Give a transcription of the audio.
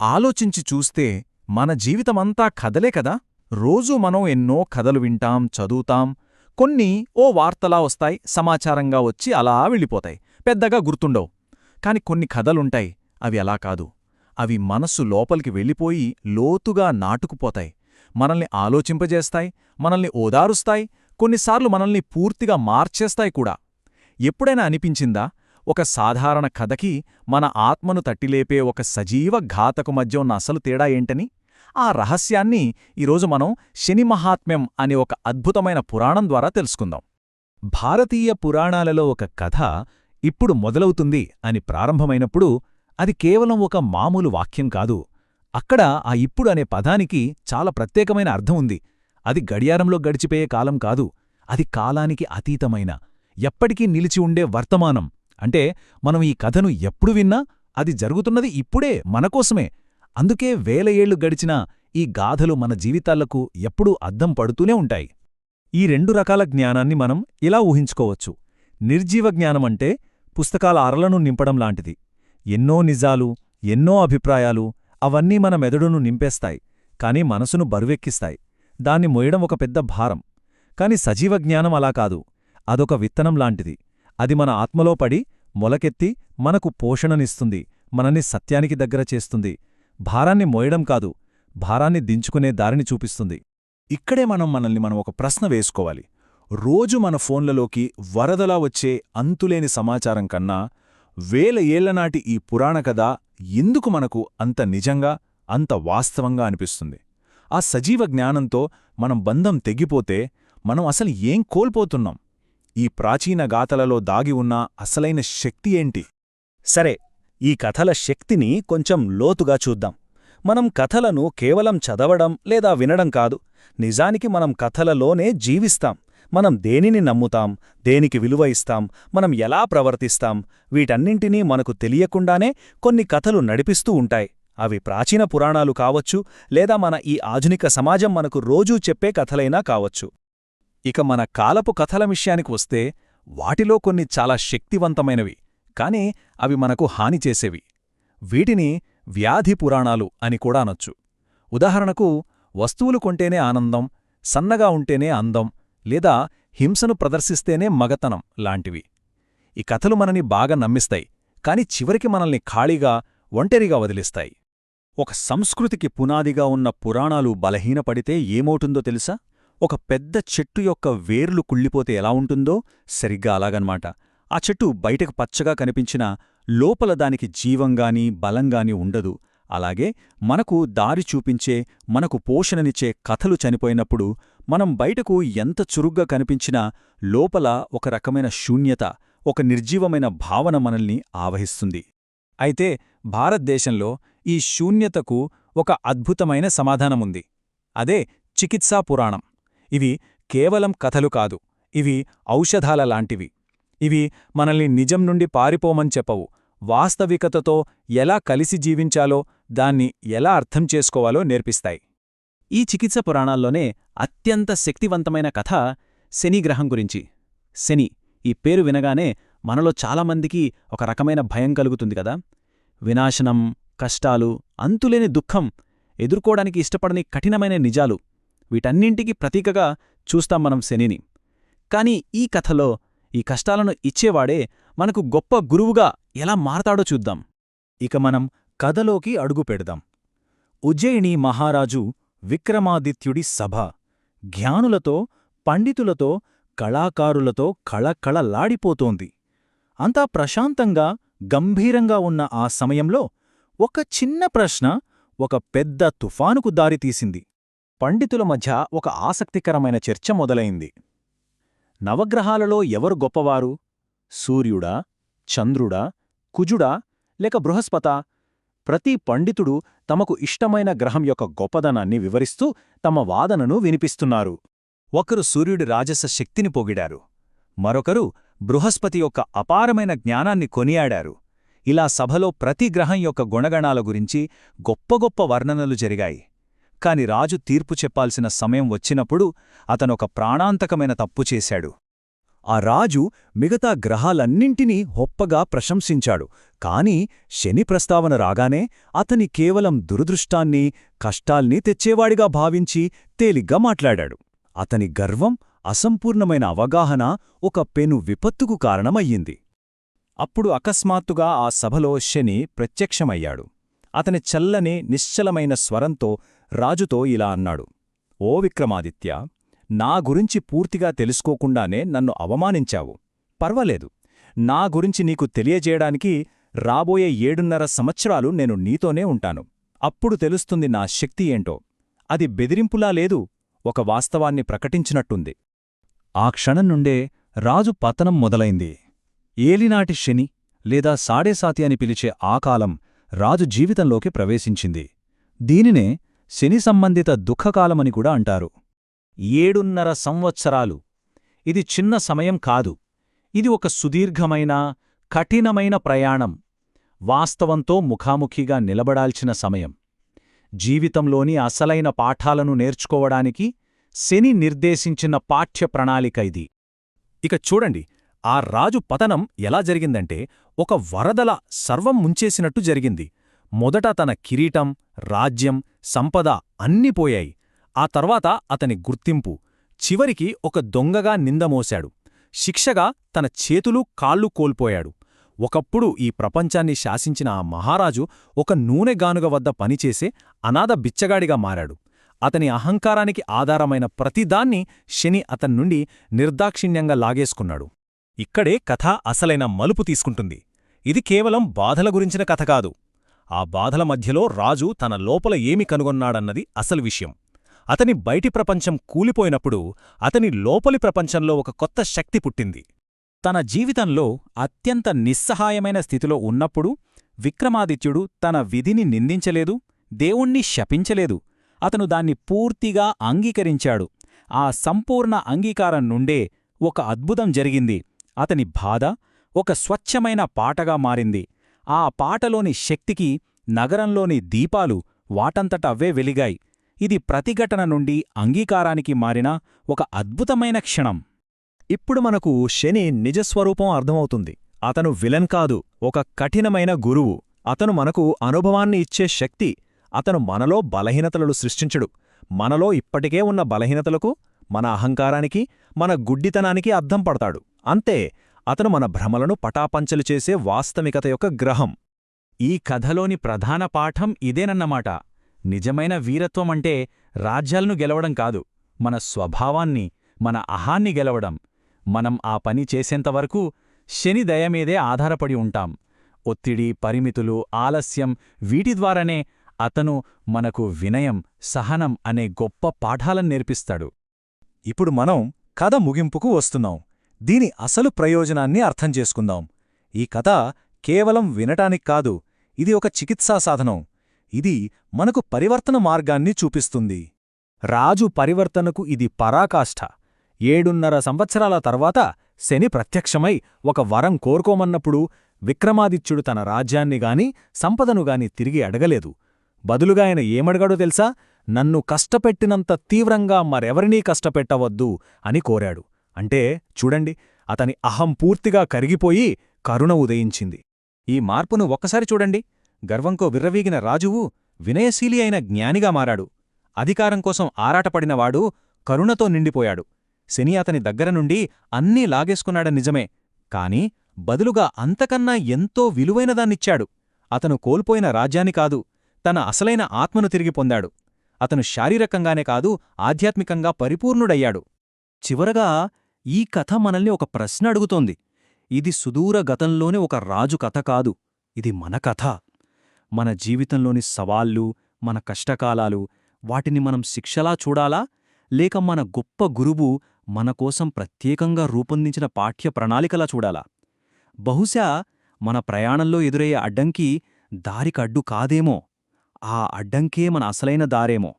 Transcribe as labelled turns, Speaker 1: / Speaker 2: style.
Speaker 1: ఆలోచించి చూస్తే మన జీవితమంతా కథలే కదా. రోజూ మనం ఎన్నో కథలు వింటాం చదువుతాం. కొన్ని ఓ వార్తలా వస్తాయి సమాచారంగా వచ్చి అలా వెళ్ళిపోతాయి. పెద్దగా గుర్తుండవు. కాని కొన్ని కథలుంటాయి. అవి అలా కాదు. అవి మనస్సు లోపలికి వెళ్ళిపోయి లోతుగా నాటుకుపోతాయి. మనల్ని ఆలోచింపజేస్తాయి మనల్ని ఓదారుస్తాయి. కొన్నిసార్లు మనల్ని పూర్తిగా మార్చేస్తాయి కూడా. ఎప్పుడైనా అనిపించిందా? ఒక సాధారణ కథకి మన ఆత్మను తట్టిలేపే ఒక సజీవ ఘాతకు మధ్య ఉన్న అసలు తేడా ఏంటని? ఆ రహస్యాన్ని ఈరోజు మనం శని మహాత్మ్యం అనే ఒక అద్భుతమైన పురాణం ద్వారా తెలుసుకుందాం.
Speaker 2: భారతీయ పురాణాలలో ఒక కథ ఇప్పుడు మొదలవుతుంది అని ప్రారంభమైనప్పుడు అది కేవలం ఒక మామూలు వాక్యం కాదు. అక్కడ ఆ ఇప్పుడు అనే పదానికి చాలా ప్రత్యేకమైన అర్థం ఉంది. అది గడియారంలో గడిచిపోయే కాలం కాదు. అది కాలానికి అతీతమైన ఎప్పటికీ నిలిచి ఉండే వర్తమానం. అంటే మనం ఈ కథను ఎప్పుడు విన్నా అది జరుగుతున్నది ఇప్పుడే మనకోసమే అందుకే వేల ఏళ్ళు గడిచినా ఈ గాథలు మన జీవితాలకు ఎప్పుడూ అద్దం పడుతూనే ఉంటాయి. ఈ రెండు రకాల జ్ఞానాన్ని మనం ఇలా ఊహించుకోవచ్చు. నిర్జీవ జ్ఞానమంటే పుస్తకాల అరలను నింపడం లాంటిది. ఎన్నో నిజాలు ఎన్నో అభిప్రాయాలు అవన్నీ మన మెదడును నింపేస్తాయి కాని మనసును బరువెక్కిస్తాయి. దాన్ని మోయడం ఒక పెద్ద భారం. కాని సజీవ జ్ఞానం అలా కాదు. అదొక విత్తనం లాంటిది. అది మన ఆత్మలో పడి మొలకెత్తి మనకు పోషణనిస్తుంది మనని సత్యానికి దగ్గర చేస్తుంది. భారాన్ని మోయడం కాదు భారాన్ని దించుకునే దారిని చూపిస్తుంది.
Speaker 3: ఇక్కడే మనం మనల్ని మనం ఒక ప్రశ్న వేసుకోవాలి. రోజు మన ఫోన్లలోకి వరదలా వచ్చే అంతులేని సమాచారం కన్నా వేల ఏళ్ళనాటి ఈ పురాణ కథ ఎందుకు మనకు అంత నిజంగా అంత వాస్తవంగా అనిపిస్తుంది? ఆ సజీవ జ్ఞానంతో మనం బంధం తెగిపోతే మనం అసలు ఏం కోల్పోతున్నాం? ఈ ప్రాచీన గాథలలో దాగి ఉన్న అసలైన శక్తి ఏంటి?
Speaker 4: సరే ఈ కథల శక్తిని కొంచెం లోతుగా చూద్దాం. మనం కథలను కేవలం చదవడం లేదా వినడం కాదు నిజానికి మనం కథలలోనే జీవిస్తాం. మనం దేనిని నమ్ముతాం దేనికి విలువ ఇస్తాం మనం ఎలా ప్రవర్తిస్తాం వీటన్నింటినీ మనకు తెలియకుండానే కొన్ని కథలు నడిపిస్తూ ఉంటాయి. అవి ప్రాచీన పురాణాలు కావచ్చు లేదా మన ఈ ఆధునిక సమాజం మనకు రోజూ చెప్పే కథలైనా కావచ్చు.
Speaker 1: ఇక మన కాలపు కథల విషయానికి వస్తే వాటిలో కొన్ని చాలా శక్తివంతమైనవి కాని అవి మనకు హాని చేసేవి. వీటిని వ్యాధి పురాణాలు అని కూడా అనొచ్చు. ఉదాహరణకు వస్తువులు కొంటేనే ఆనందం సన్నగా ఉంటేనే అందం లేదా హింసను ప్రదర్శిస్తేనే మగతనం లాంటివి. ఈ కథలు మనని బాగా నమ్మిస్తాయి కాని చివరికి మనల్ని ఖాళీగా ఒంటరిగా వదిలిస్తాయి.
Speaker 4: ఒక సంస్కృతికి పునాదిగా ఉన్న పురాణాలు బలహీనపడితే ఏమవుతుందో తెలుసా? ఒక పెద్ద చెట్టు యొక్క వేర్లు కుళ్ళిపోతే ఎలా ఉంటుందో సరిగ్గా అలాగన్మాట. ఆ చెట్టు బయటకు పచ్చగా కనిపించినా లోపల దానికి జీవంగాని బలంగాని ఉండదు. అలాగే మనకు దారి చూపించే మనకు పోషణనిచ్చే కథలు చనిపోయినప్పుడు మనం బయటకు ఎంత చురుగ్గా కనిపించినా లోపల ఒక రకమైన శూన్యత ఒక నిర్జీవమైన భావన మనల్ని ఆవహిస్తుంది.
Speaker 1: అయితే భారతదేశంలో ఈ శూన్యతకు ఒక అద్భుతమైన సమాధానముంది. అదే చికిత్సా పురాణం. ఇవి కేవలం కథలు కాదు ఇవి ఔషధాల లాంటివి. ఇవి మనల్ని నిజం నుండి పారిపోమని చెప్పవు. వాస్తవికతతో ఎలా కలిసి జీవించాలో దాన్ని ఎలా అర్థం చేసుకోవాలో నేర్పిస్తాయి.
Speaker 4: ఈ చికిత్స పురాణాల్లోనే అత్యంత శక్తివంతమైన కథ శనిగ్రహం గురించి. శని ఈ పేరు వినగానే మనలో చాలామందికి ఒక రకమైన భయం కలుగుతుంది కదా. వినాశనం కష్టాలు అంతులేని దుఃఖం ఎదుర్కోడానికి ఇష్టపడని కఠినమైన నిజాలు వీటన్నింటికి ప్రతీకగా చూస్తాం మనం శనిని. కాని ఈ కథలో ఈ కష్టాలను ఇచ్చేవాడే మనకు గొప్ప గురువుగా ఎలా మారతాడో చూద్దాం.
Speaker 3: ఇక మనం కథలోకి అడుగు పెడదాం. ఉజ్జయిని మహారాజు విక్రమాదిత్యుడి సభ. జ్ఞానులతో పండితులతో కళాకారులతో కళకళలాడిపోతోంది. అంతా ప్రశాంతంగా గంభీరంగా ఉన్న ఆ సమయంలో ఒక చిన్న ప్రశ్న ఒక పెద్ద తుఫానుకు దారితీసింది. పండితుల మధ్య ఒక ఆసక్తికరమైన చర్చ మొదలైంది. నవగ్రహాలలో ఎవరు గొప్పవారు? సూర్యుడా? చంద్రుడా? కుజుడా? లేక బృహస్పతా? ప్రతి పండితుడు తమకు ఇష్టమైన గ్రహం యొక్క గొప్పదనాన్ని వివరిస్తూ తమ వాదనను వినిపిస్తున్నారు. ఒకరు సూర్యుడి రాజస శక్తిని పొగిడారు. మరొకరు బృహస్పతి యొక్క అపారమైన జ్ఞానాన్ని కొనియాడారు. ఇలా సభలో ప్రతి గ్రహం యొక్క గుణగణాల గురించి గొప్ప గొప్ప వర్ణనలు జరిగాయి. కాని రాజు తీర్పు చెప్పాల్సిన సమయం వచ్చినప్పుడు అతనొక ప్రాణాంతకమైన తప్పు చేశాడు. ఆ రాజు మిగతా గ్రహాలన్నింటినీ హొప్పగా ప్రశంసించాడు. కాని శని ప్రస్తావన రాగానే అతని కేవలం దురదృష్టాన్ని కష్టాల్ని తెచ్చేవాడిగా భావించి తేలిగ్గా మాట్లాడాడు. అతని గర్వం అసంపూర్ణమైన అవగాహన ఒక పెను విపత్తుకు కారణమయ్యింది. అప్పుడు అకస్మాత్తుగా ఆ సభలో శని ప్రత్యక్షమయ్యాడు. అతని చల్లని నిశ్చలమైన స్వరంతో రాజుతో ఇలా అన్నాడు ఓ విక్రమాదిత్య నా గురించి పూర్తిగా తెలుసుకోకుండానే నన్ను అవమానించావు. పర్వాలేదు నా గురించి నీకు తెలియజేయడానికి రాబోయే ఏడున్నర సంవత్సరాలు నేను నీతోనే ఉంటాను. అప్పుడు తెలుస్తుంది నా శక్తి ఏంటో. అది బెదిరింపులా లేదు ఒక వాస్తవాన్ని ప్రకటించినట్టుంది. ఆ క్షణం నుండే రాజు పతనం మొదలైంది. ఏలినాటి శని లేదా సాడేసాతి అని పిలిచే ఆ కాలం రాజు జీవితంలోకి ప్రవేశించింది. దీనినే శని సంబంధిత దుఃఖకాలమని కూడా అంటారు. ఏడున్నర సంవత్సరాలు. ఇది చిన్న సమయం కాదు. ఇది ఒక సుదీర్ఘమైన కఠినమైన ప్రయాణం. వాస్తవంతో ముఖాముఖిగా నిలబడాల్చిన సమయం. జీవితంలోని అసలైన పాఠాలను నేర్చుకోవడానికి శని నిర్దేశించిన పాఠ్య ప్రణాళిక ఇది. ఇక చూడండి ఆ రాజు పతనం ఎలా జరిగిందంటే ఒక వరదల సర్వం ముంచేసినట్టు జరిగింది. మొదట తన కిరీటం రాజ్యం సంపద అన్నీ పోయాయి. ఆ తర్వాత అతని గుర్తింపు. చివరికి ఒక దొంగగా నిందమోశాడు శిక్షగా తన చేతులు కాళ్ళు కోల్పోయాడు. ఒకప్పుడు ఈ ప్రపంచాన్ని శాసించిన ఆ మహారాజు ఒక నూనెగానుగ వద్ద పనిచేసే అనాథ బిచ్చగాడిగా మారాడు. అతని అహంకారానికి ఆధారమైన ప్రతిదాన్ని శని అతన్నుండి నిర్దాక్షిణ్యంగా లాగేసుకున్నాడు. ఇక్కడే కథ అసలైన మలుపు తీసుకుంటుంది. ఇది కేవలం బాధల గురించిన కథ కాదు. ఆ బాధల మధ్యలో రాజు తన లోపల ఏమి కనుగొన్నాడన్నది అసలు విషయం. అతని బయటి ప్రపంచం కూలిపోయినప్పుడు అతని లోపలి ప్రపంచంలో ఒక కొత్త శక్తి పుట్టింది. తన జీవితంలో అత్యంత నిస్సహాయమైన స్థితిలో ఉన్నప్పుడు విక్రమాదిత్యుడు తన విధిని నిందించలేదు దేవుణ్ణి శపించలేదు. అతను దాన్ని పూర్తిగా అంగీకరించాడు. ఆ సంపూర్ణ అంగీకారం నుండే ఒక అద్భుతం జరిగింది. అతని బాధ ఒక స్వచ్ఛమైన పాటగా మారింది. ఆ పాటలోని శక్తికి నగరంలోని దీపాలు వాటంతట అవే వెలిగాయి. ఇది ప్రతిఘటన నుండి అంగీకారానికి మారిన ఒక అద్భుతమైన క్షణం. ఇప్పుడు మనకు శని నిజస్వరూపం అర్థమవుతుంది. అతను విలన్ కాదు ఒక కఠినమైన గురువు. అతను మనకు అనుభవాన్ని ఇచ్చే శక్తి. అతను మనలో బలహీనతలను సృష్టించడు. మనలో ఇప్పటికే ఉన్న బలహీనతలకు మన అహంకారానికి మన గుడ్డితనానికి అద్దం పడతాడు. అంతే అతను మన భ్రమలను పటాపంచలు చేసే వాస్తవికత యొక్క గ్రహం. ఈ కథలోని ప్రధాన పాఠం ఇదేనన్నమాట. నిజమైన వీరత్వమంటే రాజ్యాలను గెలవడం కాదు మన స్వభావాన్ని మన అహాన్ని గెలవడం. మనం ఆ పని చేసేంతవరకు శని దయమీదే ఆధారపడి ఉంటాం. ఒత్తిడి పరిమితులు ఆలస్యం వీటి ద్వారానే అతను మనకు వినయం సహనం అనే గొప్ప పాఠాలను నేర్పిస్తాడు. ఇప్పుడు మనం కథ ముగింపుకు వస్తున్నాం. దీని అసలు ప్రయోజనాన్ని అర్థం చేసుకుందాం. ఈ కథ కేవలం వినటానికి కాదు ఇది ఒక చికిత్సా సాధనం. ఇది మనకు పరివర్తన మార్గాన్ని చూపిస్తుంది. రాజు పరివర్తనకు ఇది పరాకాష్ఠ ఏడున్నర సంవత్సరాల తర్వాత శని ప్రత్యక్షమై ఒక వరం కోరుకోమన్నప్పుడు విక్రమాదిత్యుడు తన రాజ్యాన్ని గాని సంపదను గాని తిరిగి అడగలేదు. బదులుగా ఆయన ఏమడగాడో తెలుసా? నన్ను కష్టపెట్టినంత తీవ్రంగా మరెవరినీ కష్టపెట్టవద్దు అని కోరాడు. అంటే చూడండి అతని అహం పూర్తిగా కరిగిపోయి కరుణ ఉదయించింది. ఈ మార్పును ఒక్కసారి చూడండి. గర్వంకో విర్రవీగిన రాజువు వినయశీలి అయిన జ్ఞానిగా మారాడు. అధికారం కోసం ఆరాటపడినవాడు కరుణతో నిండిపోయాడు. శని అతని దగ్గర నుండి అన్నీ లాగేసుకున్నాడ నిజమే. కాని బదులుగా అంతకన్నా ఎంతో విలువైనదాన్నిచ్చాడు. అతను కోల్పోయిన రాజ్యాన్ని కాదు తన అసలైన ఆత్మను తిరిగి పొందాడు. అతను శారీరకంగానే కాదు ఆధ్యాత్మికంగా పరిపూర్ణుడయ్యాడు. చివరగా ఈ కథ మనల్ని ఒక ప్రశ్న అడుగుతోంది. ఇది సుదూర గతంలోని ఒక రాజు కథ కాదు. ఇది మన కథ. మన జీవితంలోని సవాళ్ళు మన కష్టకాలాలు వాటిని మనం శిక్షలా చూడాలా? లేక మన గొప్ప గురువు మనకోసం ప్రత్యేకంగా రూపొందించిన పాఠ్య ప్రణాళికలా చూడాలా? బహుశా మన ప్రయాణంలో ఎదురయ్యే అడ్డంకి దారికడ్డు కాదేమో. ఆ అడ్డంకే మన అసలైన దారేమో.